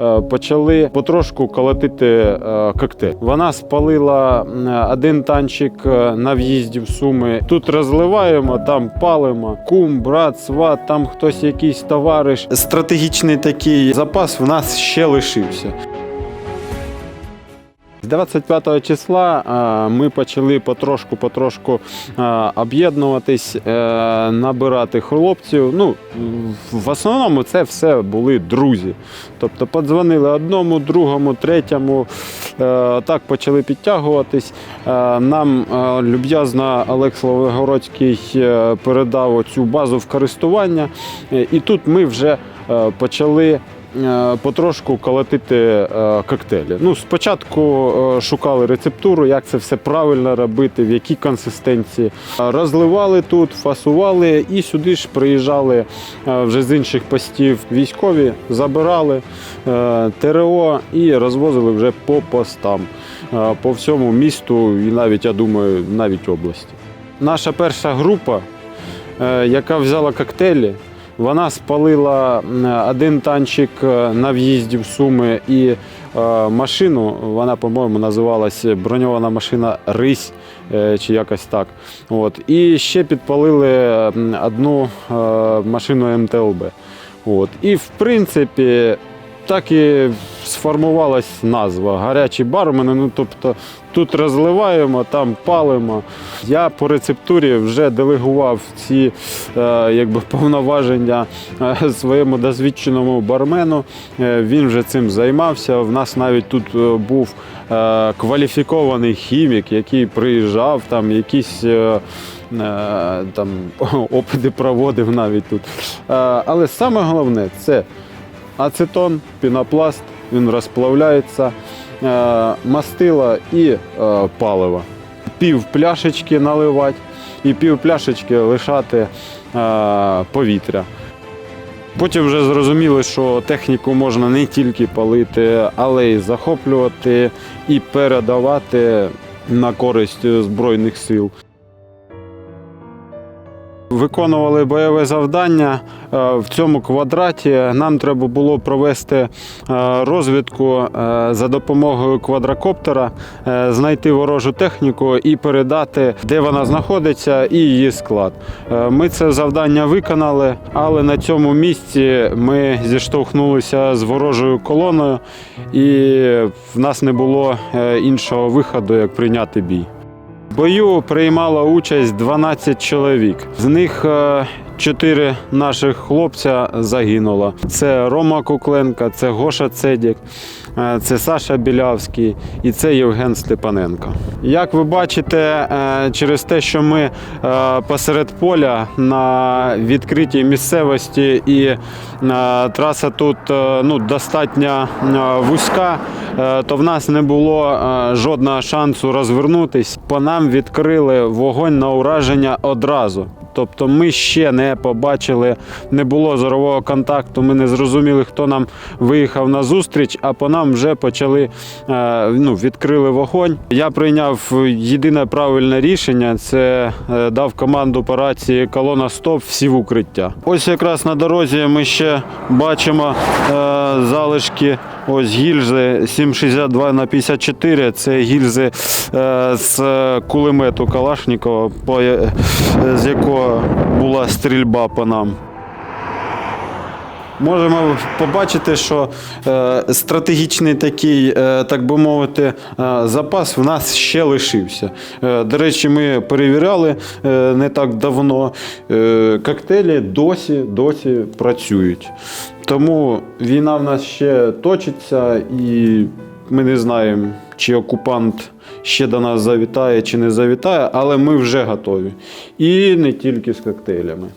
Е, Почали потрошку колотити е, коктейль. Вона спалила один танчик е, на в'їзді в Суми. Тут розливаємо, там палимо. Кум, брат, сват, там хтось якийсь товариш. Стратегічний такий запас в нас ще лишився. З 25 числа е, ми почали потрошку-потрошку е, об'єднуватись, е, набирати хлопців. Ну, в основному це все були друзі. Тобто подзвонили одному, другому, третьому. Так почали підтягуватись. Нам люб'язно Олег Славогородський передав цю базу в користування. І тут ми вже почали потрошку колотити е, коктейлі. Ну, спочатку е, шукали рецептуру, як це все правильно робити, в якій консистенції. Е, Розливали тут, фасували і сюди ж приїжджали е, вже з інших постів військові, забирали е, ТРО і розвозили вже по постам, е, по всьому місту і навіть, я думаю, навіть області. Наша перша група, е, яка взяла коктейлі, вона спалила один танчик е, на в'їзді в Суми і е, машину. Вона, по-моєму, називалась броньована машина Рись е, чи якось так. От. І ще підпалили одну машину МТЛБ. От. І в принципі. Так і сформувалась назва гарячі бармени. Ну тобто тут розливаємо, там палимо. Я по рецептурі вже делегував ці е, якби, повноваження е, своєму досвідченому бармену. Е, він вже цим займався. В нас навіть тут був кваліфікований хімік, який приїжджав, там якісь. Там опити проводив навіть тут. Але саме головне це ацетон, пінопласт, він розплавляється, е, мастила і е, паливо. Пів пляшечки наливати і пів пляшечки лишати е, повітря. Потім вже зрозуміли, що техніку можна не тільки палити, але й захоплювати і передавати на користь Збройних сил. Виконували бойове завдання е, в цьому квадраті. Нам треба було провести е, розвідку е, за допомогою квадрокоптера, знайти ворожу техніку і передати, де вона знаходиться, і її склад. Ми це завдання виконали, але на цьому місці ми зіштовхнулися з ворожою колоною, і в нас не було іншого виходу, як прийняти бій. Бою приймало участь 12 чоловік. З них чотири наших хлопця загинуло. Це Рома Кукленка, це Гоша Цедік, е, це Саша Білявський і це Євген Степаненко. Як ви бачите, е, через те, що ми е, посеред поля на відкритій місцевості і е, траса тут е, ну, достатньо е, вузька, е, то в нас не було е, жодного шансу розвернутись. По нам відкрили вогонь на ураження одразу. Тобто ми ще не побачили, не було зорового контакту, ми не зрозуміли, хто нам виїхав на зустріч, а по нам вже почали е, ну, відкрили вогонь. Я прийняв єдине правильне рішення це е, дав команду операції колона стоп всі в укриття. Ось якраз на дорозі ми ще бачимо е, залишки ось гільзи 7,62 на 54. Це гільзи з кулемету Калашникова, по, з якого була стрільба по нам. Можемо побачити, що е, стратегічний такий, е, так би мовити, е, запас в нас ще лишився. До речі, ми перевіряли не так давно. Коктейлі досі, досі працюють. Тому війна в нас ще точиться, і ми не знаємо, чи окупант ще до нас завітає, чи не завітає, але ми вже готові. І не тільки з коктейлями.